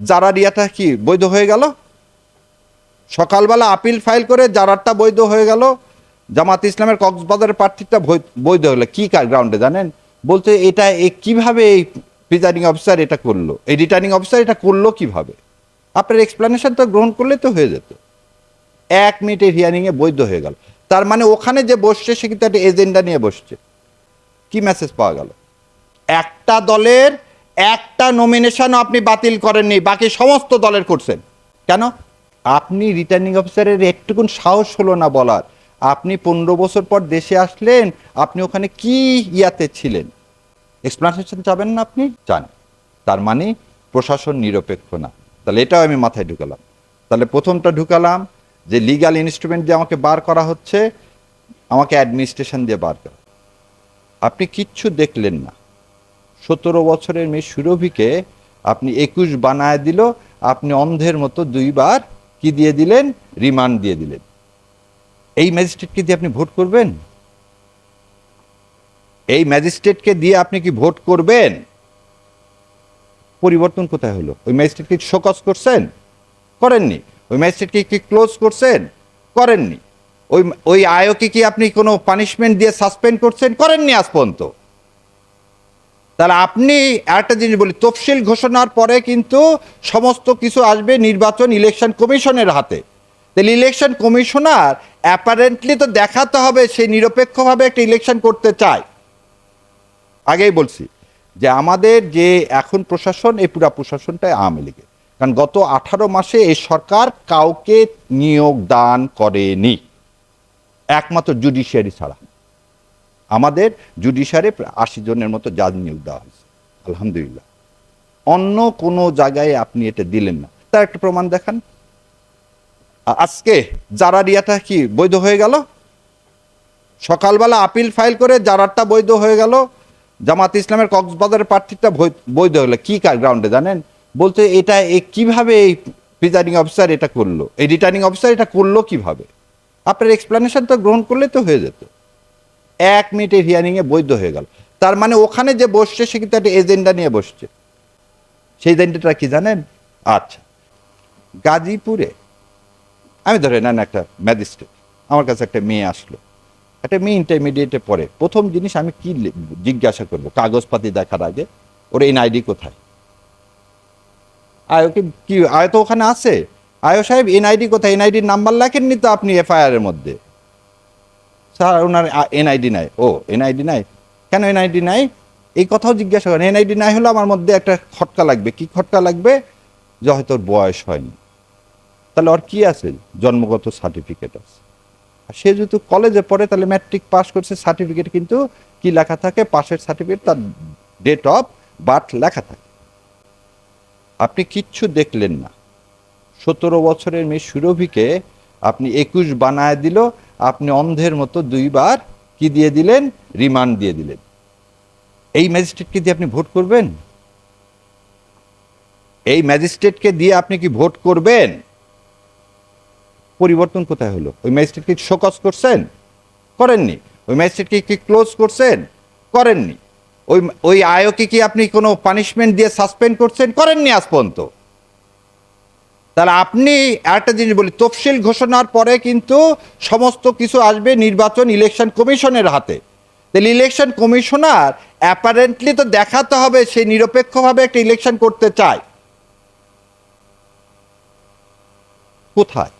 জারারিয়াটা কি বৈধ হয়ে গেল? সকালবেলা আপিল ফাইল করে জারারটা বৈধ হয়ে গেল। জামাত ইসলামের কক্সবাজারের প্রার্থীটা বৈধ হলো। কি গ্রাউন্ডে জানেন? বলতে এটা এ কীভাবে এই প্রিজাইডিং অফিসার এটা করল? এই রিটার্নিং অফিসার এটা করল কীভাবে? আপনার এক্সপ্লেনেশন তো গ্রহণ করলে তো হয়ে যেত। এক মিনিটের হিয়ারিংয়ে বৈধ হয়ে গেল। তার মানে ওখানে যে বসছে, সে কিন্তু একটা এজেন্ডা নিয়ে বসছে। কি মেসেজ পাওয়া গেল? একটা দলের একটা নমিনেশনও আপনি বাতিল করেননি, বাকি সমস্ত দলের করছেন। কেন? আপনি রিটার্নিং অফিসারের একটুকুন সাহস হলো না বলার। আপনি পনেরো বছর পর দেশে আসলেন, আপনি ওখানে কি ইয়াতে ছিলেন? এক্সপ্লানেশন চাবেন না আপনি? চান। তার মানে প্রশাসন নিরপেক্ষ না। তাহলে এটাও আমি মাথায় ঢুকালাম। তাহলে প্রথমটা ঢুকালাম যে লিগাল ইনস্ট্রুমেন্ট দিয়ে আমাকে বার করা হচ্ছে, আমাকে অ্যাডমিনিস্ট্রেশন দিয়ে বার করা। আপনি কিচ্ছু দেখলেন না। সতেরো বছরের মেয়ে সুরভিকে আপনি একুশ বানায় দিল, আপনি অন্ধের মতো দুইবার কি দিয়ে দিলেন? রিমান্ড দিয়ে দিলেন। এই ম্যাজিস্ট্রেটকে দিয়ে আপনি ভোট করবেন? এই ম্যাজিস্ট্রেটকে দিয়ে আপনি কি ভোট করবেন? পরিবর্তন কোথায় হলো? ওই ম্যাজিস্ট্রেটকে শোকস করছেন? করেননি। ওই ম্যাজিস্ট্রেটকে কি ক্লোজ করছেন? করেননি। ওই ওই আয়োকে কি আপনি কোনো পানিশমেন্ট দিয়ে সাসপেন্ড করছেন? করেননি আজ পর্যন্ত। তাহলে আপনি একটা জিনিস বলি, তফসিল ঘোষণার পরে কিন্তু সমস্ত কিছু আসবে নির্বাচন ইলেকশন কমিশনের হাতে। তাহলে ইলেকশন কমিশনার অ্যাপারেন্টলি তো দেখাতে হবে, সে নিরপেক্ষভাবে একটা ইলেকশন করতে চায়। আগেই বলছি যে আমাদের যে এখন প্রশাসন, এই পুরা প্রশাসনটাই আওয়ামী লীগের। কারণ গত আঠারো মাসে এই সরকার কাউকে নিয়োগ দান করেনি। একমাত্র জুডিশিয়ারি ছাড়া। আমাদের জুডিশিয়ারে আশি জনের মতো জাজ নিয়োগ দেওয়া হয়েছে। আলহামদুলিল্লাহ। অন্য কোনো জায়গায় আপনি এটা দিলেন না। তার একটা প্রমাণ দেখান। আজকে জারারিয়াটা কি বৈধ হয়ে গেল? সকালবেলা আপিল ফাইল করে জারারটা বৈধ হয়ে গেল। জামাত ইসলামের কক্সবাজারের প্রার্থীটা বৈধ হলো। কি গ্রাউন্ডে জানেন? বলতে এটা এ কীভাবে এই প্রিজাইডিং অফিসার এটা করল? এই রিটার্নিং অফিসার এটা করল কীভাবে? আপনার এক্সপ্লেনেশন তো গ্রহণ করলে তো হয়ে যেত। এক মিনিটের হিয়ারিংয়ে বৈধ হয়ে গেল। তার মানে ওখানে যে বসছে, সে কিন্তু একটা এজেন্ডা নিয়ে বসছে। সেই এজেন্ডাটা কি জানেন? আচ্ছা গাজীপুরে, আমি ধরে নেন একটা ম্যাজিস্ট্রেট আমার কাছে একটা মেয়ে আসলো। একটা মেয়ে ইন্টারমিডিয়েটে পড়ে। প্রথম জিনিস আমি কি জিজ্ঞাসা করব? কাগজপাতি দেখার আগে? ওর এনআইডি কোথায়? আয়ো কি কি আয় তো ওখানে আছে? আয়ো সাহেব এনআইডি কোথায়? এনআইডির নাম্বার লেখেননি তো আপনি এফআইআর এর মধ্যে? স্যার, ওনার এনআইডি নাই। ও এনআইডি নাই। কেন এনআইডি নাই? এই কথাও জিজ্ঞাসা করেন। এনআইডি নাই হলে আমার মধ্যে একটা খটকা লাগবে। কি খটকা লাগবে? যে হয়তো বয়স হয়নি। তাহলে ওর কি আছে? জন্মগত সার্টিফিকেট আছে। আর সে যেহেতু কলেজে পড়ে, তাহলে ম্যাট্রিক পাস করছে সার্টিফিকেট কিন্তু কি লেখা থাকে? পাশের সার্টিফিকেট তার ডেট অফ বার্থ লেখা থাকে। আপনি কিচ্ছু দেখলেন না। সতেরো বছরের মেয়ে সুরভিকে আপনি একুশ বানায় দিল আপনি অন্ধের মতো দুইবার কি দিয়ে দিলেন? রিমান্ড দিয়ে দিলেন। এই ম্যাজিস্ট্রেটকে দিয়ে আপনি ভোট করবেন? এই ম্যাজিস্ট্রেটকে দিয়ে আপনি কি ভোট করবেন? পরিবর্তন কোথায় হলো? ওই ম্যাজিস্ট্রেটকে শোকস করছেন? করেননি। ওই ম্যাজিস্ট্রেটকে কি ক্লোজ করছেন? করেননি। ওই ওই আয়কে কি আপনি কোনো পানিশমেন্ট দিয়ে সাসপেন্ড করছেন? করেননি আজ পর্যন্ত। তাহলে আপনি একটা জিনিস বলি, তফসিল ঘোষণার পরে কিন্তু সমস্ত কিছু আসবে নির্বাচন ইলেকশন কমিশনের হাতে। তাহলে ইলেকশন কমিশনার অ্যাপারেন্টলি তো দেখাতে হবে, সে নিরপেক্ষভাবে একটা ইলেকশন করতে চায়। কোথায়?